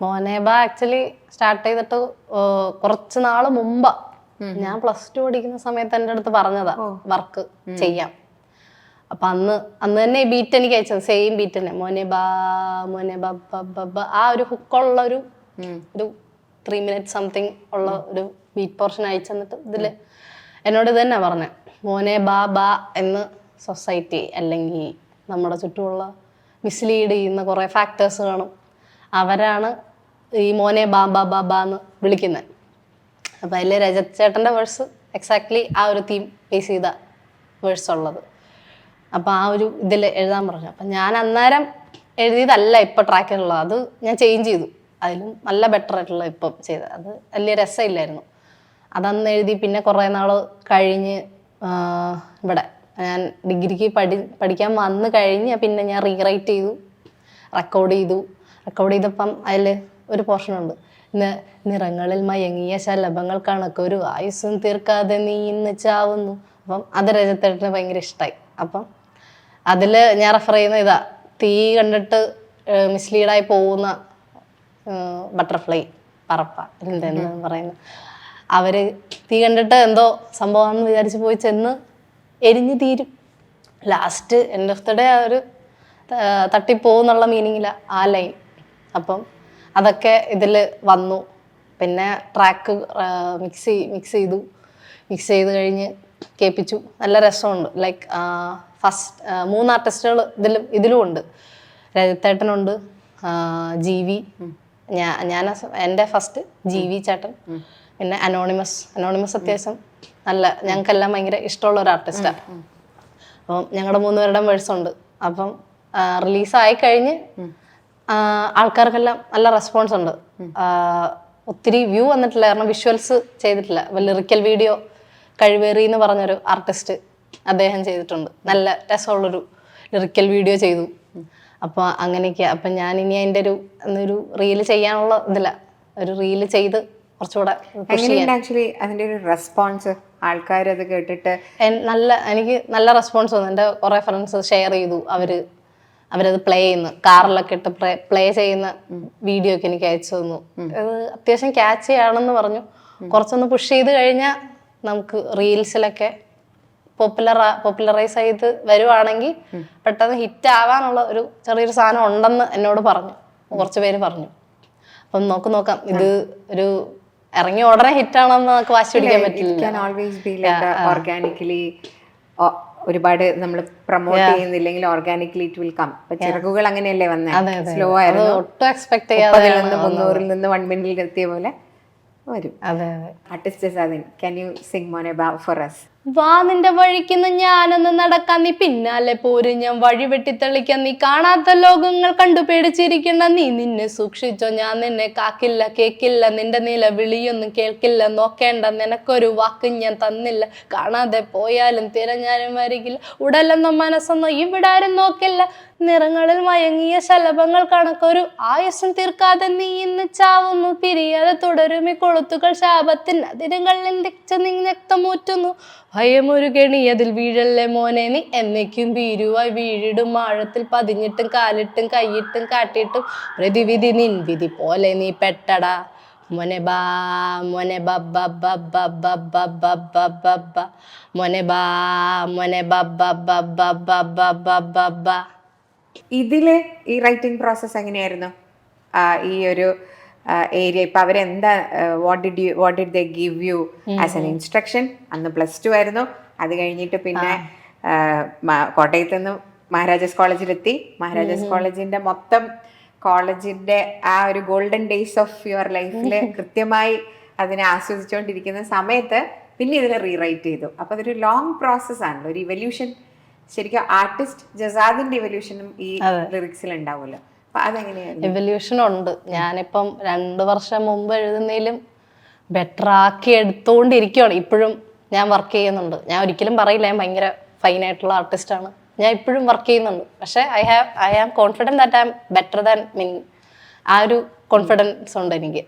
മോനേബ actually start ചെയ്തിട്ട് കുറച്ച് നാൾ മുമ്പാ ഞാൻ പ്ലസ് ടു പഠിക്കുന്ന സമയത്ത് എന്റെ അടുത്ത് പറഞ്ഞതാ വർക്ക് ചെയ്യാം അപ്പൊ അന്ന് അന്ന് തന്നെ ബീറ്റ് എനിക്ക് അയച്ചത് സെയിം ബീറ്റ് തന്നെ. മോനെ ബാ മോനെ ആ ഒരു ഹുക്കുള്ള ഒരു ഒരു ത്രീ മിനിറ്റ് സംതിങ് ഉള്ള ഒരു ബീറ്റ് പോർഷൻ അയച്ചു തന്നിട്ട് ഇതിൽ എന്നോട് ഇത് തന്നെ പറഞ്ഞത് മോനെ ബാ ബാ എന്ന് സൊസൈറ്റി അല്ലെങ്കിൽ നമ്മുടെ ചുറ്റുമുള്ള മിസ്ലീഡ് ചെയ്യുന്ന കുറേ ഫാക്ടേഴ്സ് കാണും. അവരാണ് ഈ മോനെ ബാ ബാ ബാ ബാ എന്ന് വിളിക്കുന്നത് അപ്പം അതിൽ രജത് ചേട്ടന്റെ വേഴ്സ് എക്സാക്ട്ലി ആ ഒരു തീം ബേസ് ചെയ്ത വേഴ്സ് ഉള്ളത്. അപ്പോൾ ആ ഒരു ഇതിൽ എഴുതാൻ പറഞ്ഞു. അപ്പം ഞാൻ അന്നേരം എഴുതിയതല്ല ഇപ്പം ട്രാക്കിലുള്ളത് അത് ഞാൻ ചേഞ്ച് ചെയ്തു. അതിലും നല്ല ബെറ്റർ ആയിട്ടുള്ള ഇപ്പം ചെയ്തത് അത് വലിയ രസമില്ലായിരുന്നു. അതന്ന് എഴുതി പിന്നെ കുറേ നാൾ കഴിഞ്ഞ് ഇവിടെ ഞാൻ ഡിഗ്രിക്ക് പഠി പഠിക്കാൻ വന്ന് കഴിഞ്ഞ് പിന്നെ ഞാൻ റീറൈറ്റ് ചെയ്തു. റെക്കോർഡ് ചെയ്തു. റെക്കോർഡ് ചെയ്തപ്പം അതിൽ ഒരു പോർഷൻ ഉണ്ട് നി- നിറങ്ങളിൽ മയങ്ങിയ ശലഭങ്ങൾ കണക്കൊരു ആയുസ്സും തീർക്കാതെ നീ ഇന്ന് ചാവുന്നു. അപ്പം അത് രജത്തേട്ടന് ഭയങ്കര ഇഷ്ടമായി അപ്പം അതിൽ ഞാൻ റെഫർ ചെയ്യുന്ന ഇതാ തീ കണ്ടിട്ട് മിസ്ലീഡായി പോകുന്ന ബട്ടർഫ്ലൈ പറപ്പ എന്തെന്ന് പറയുന്നത് അവർ തീ കണ്ടിട്ട് എന്തോ സംഭവമാണെന്ന് വിചാരിച്ച് പോയി ചെന്ന് എരിഞ്ഞു തീരും. ലാസ്റ്റ് എന്റെ ഓഫ് ദ ഡേ ആ ഒരു തട്ടിപ്പോന്നുള്ള തട്ടിപ്പോകുന്നുള്ള മീനിങ്ങില്ല ആ ലൈൻ അപ്പം അതൊക്കെ ഇതിൽ വന്നു. പിന്നെ ട്രാക്ക് മിക്സ് മിക്സ് ചെയ്തു. മിക്സ് ചെയ്ത് കഴിഞ്ഞ് കേൾപ്പിച്ചു. നല്ല രസമുണ്ട്. ലൈക്ക് ഫസ്റ്റ് മൂന്ന് ആർട്ടിസ്റ്റുകൾ ഇതിലും ഇതിലും ഉണ്ട്. രജത്തേട്ടനുണ്ട് ജി വി ഞാൻ ഞാൻ എന്റെ ഫസ്റ്റ് ജി വി ചേട്ടൻ. പിന്നെ അനോണിമസ് അനോണിമസ് അത്യാവശ്യം നല്ല ഞങ്ങൾക്കെല്ലാം ഭയങ്കര ഇഷ്ടമുള്ള ഒരു ആർട്ടിസ്റ്റാണ് അപ്പം ഞങ്ങളുടെ മൂന്നുപേരുടെ വേഴ്സ് ഉണ്ട്. അപ്പം റിലീസായി കഴിഞ്ഞ് ആൾക്കാർക്കെല്ലാം നല്ല റെസ്പോൺസ് ഉണ്ട്. ഒത്തിരി വ്യൂ വന്നിട്ടില്ല. കാരണം വിഷ്വൽസ് ചെയ്തിട്ടില്ല. ലിറിക്കൽ വീഡിയോ കഴിവേറി എന്ന് പറഞ്ഞൊരു ആർട്ടിസ്റ്റ് അദ്ദേഹം ചെയ്തിട്ടുണ്ട്. നല്ല രസമുള്ളൊരു ലിറിക്കൽ വീഡിയോ ചെയ്തു. അപ്പോൾ അങ്ങനെയൊക്കെ. അപ്പം ഞാൻ ഇനി അതിന്റെ ഒരു ഒരു റീൽ ചെയ്യാനുള്ള ഇതില്ല. ഒരു റീൽ ചെയ്ത് കുറച്ചുകൂടെ ആക്ച്വലി അതിന്റെ ഒരു റെസ്പോൺസ് ആൾക്കാർ അത് കേട്ടിട്ട് നല്ല എനിക്ക് നല്ല റെസ്പോൺസ് വന്നു. എന്റെ കുറേ ഫ്രണ്ട്സ് ഷെയർ ചെയ്തു. അവർ അവരത് പ്ലേ ചെയ്യുന്നു. കാറിലൊക്കെ ഇട്ട് പ്ലേ ചെയ്യുന്ന വീഡിയോ ഒക്കെ എനിക്ക് അയച്ചു തന്നു. അത് അത്യാവശ്യം ക്യാച്ച് ആണെന്ന് പറഞ്ഞു. കുറച്ചൊന്ന് പുഷ് ചെയ്ത് കഴിഞ്ഞാൽ നമുക്ക് റീൽസിലൊക്കെ പോപ്പുലർ പോപ്പുലറൈസ് ചെയ്ത് വരുവാണെങ്കിൽ പെട്ടെന്ന് ഹിറ്റ് ആവാനുള്ള ഒരു ചെറിയൊരു സാധനം ഉണ്ടെന്ന് എന്നോട് പറഞ്ഞു. കുറച്ച് പേര് പറഞ്ഞു. അപ്പം നോക്ക്. നോക്കാം ഇത് ഒരു ഇറങ്ങി ഉടനെ ഹിറ്റ് ആണെന്ന് നമുക്ക് വാശി പിടിക്കാൻ പറ്റില്ല can always be like organically ഒരുപാട് നമ്മൾ പ്രൊമോട്ട് ചെയ്യുന്നില്ലെങ്കിൽ ഓർഗാനിക്കലി ഇറ്റ് വിൽ കം ഇപ്പൊ ചിറകുകൾ അങ്ങനെയല്ലേ വന്നേ? സ്ലോ ആയിരുന്നു. ഒട്ടും എക്സ്പെക്ട് ചെയ്യാതെ നിന്ന് മുന്നൂറിൽ നിന്ന് വൺ മിനിറ്റിൽ എത്തിയ പോലെ വരും. ആർട്ടിസ്റ്റ് ക്യാൻ യു സിംഗ് മോനെ ഫോർ അസ് വാ നിന്റെ വഴിക്കുന്ന് ഞാനൊന്ന് നടക്കാൻ നീ പിന്നാലെ പോരും. ഞാൻ വഴി വെട്ടിത്തെളിക്കാൻ നീ കാണാത്ത ലോകങ്ങൾ കണ്ടു പേടിച്ചിരിക്കണ നീ നിന്നെ സൂക്ഷിച്ചോ. ഞാൻ നിന്നെ കാക്കില്ല കേക്കില്ല. നിന്റെ നില വിളിയൊന്നും കേൾക്കില്ല. നോക്കേണ്ട നിനക്കൊരു വാക്ക് ഞാൻ തന്നില്ല. കാണാതെ പോയാലും തിരഞ്ഞാലും വരികില്ല. ഉടലെന്നോ മനസ്സെന്നോ ഇവിടെ ആരും നോക്കില്ല. നിറങ്ങളിൽ മയങ്ങിയ ശലഭങ്ങൾ കണക്കൊരു ആയുസ്സും തീർക്കാതെ നീ ഇന്ന് ചാവുന്നു പിരിയാതെ തുടരും ഈ കൊളുത്തുകൾ ശാപത്തിൻ അതിരുകളിൽ തിച്ച നീ രക്തമൂറ്റുന്നു ഭയമൊരു ഗണി അതിൽ വീഴല്ലേ മോനെ നീ എന്നേക്കും ഭീരുവായി വീഴിടും ആഴത്തിൽ പതിഞ്ഞിട്ടും കാലിട്ടും കൈയിട്ടും കാട്ടിയിട്ടും പ്രതിവിധി നിൻവിധി പോലെ നീ പെട്ടടാ മോനെ ബാ മോനെ ബബ്ബ ബബ്ബ ബബ്ബ ബബ്ബ ബബ്ബ മോനെ ബാ മോനെ ബബ്ബ ബബ്ബ ബബ്ബ ബബ്ബ ഇതിൽ ഈ റൈറ്റിംഗ് പ്രോസസ്സ് എങ്ങനെയായിരുന്നു? ഈ ഒരു ഏരിയ ഇപ്പൊ അവരെന്താ what did you what did they give you as an instruction അന്ന് പ്ലസ് ടു ആയിരുന്നു. അത് കഴിഞ്ഞിട്ട് പിന്നെ കോട്ടയത്ത് നിന്ന് മഹാരാജാസ് കോളേജിലെത്തി. മഹാരാജാസ് കോളേജിന്റെ മൊത്തം കോളേജിന്റെ ആ ഒരു ഗോൾഡൻ ഡേയ്സ് ഓഫ് യുവർ ലൈഫിൽ കൃത്യമായി അതിനെ ആസ്വദിച്ചുകൊണ്ടിരിക്കുന്ന സമയത്ത് പിന്നെ ഇതിനെ റീറൈറ്റ് ചെയ്തു. അപ്പൊ അതൊരു ലോങ് പ്രോസസ് ആണല്ലോ. ഒരു ഇവല്യൂഷൻ ശരിക്കും ആർട്ടിസ്റ്റ് ജസാദിന്റെ ഇവല്യൂഷനും ഈ ലിറിക്സിൽ ഉണ്ടാവുമല്ലോ അപ്പൊ എവല്യൂഷൻ ഉണ്ട്. ഞാനിപ്പം രണ്ടു വർഷം മുമ്പ് എഴുതുന്നതിലും ബെറ്റർ ആക്കി എടുത്തുകൊണ്ടിരിക്കുകയാണ് ഇപ്പോഴും ഞാൻ വർക്ക് ചെയ്യുന്നുണ്ട്. ഞാൻ ഒരിക്കലും പറയില്ല ഞാൻ ഭയങ്കര ഫൈൻ ആയിട്ടുള്ള ആർട്ടിസ്റ്റാണ് ഞാൻ ഇപ്പോഴും വർക്ക് ചെയ്യുന്നുണ്ട്. പക്ഷേ I have I am confident that I am better than me ആ ഒരു കോൺഫിഡൻസ് ഉണ്ട് എനിക്ക്.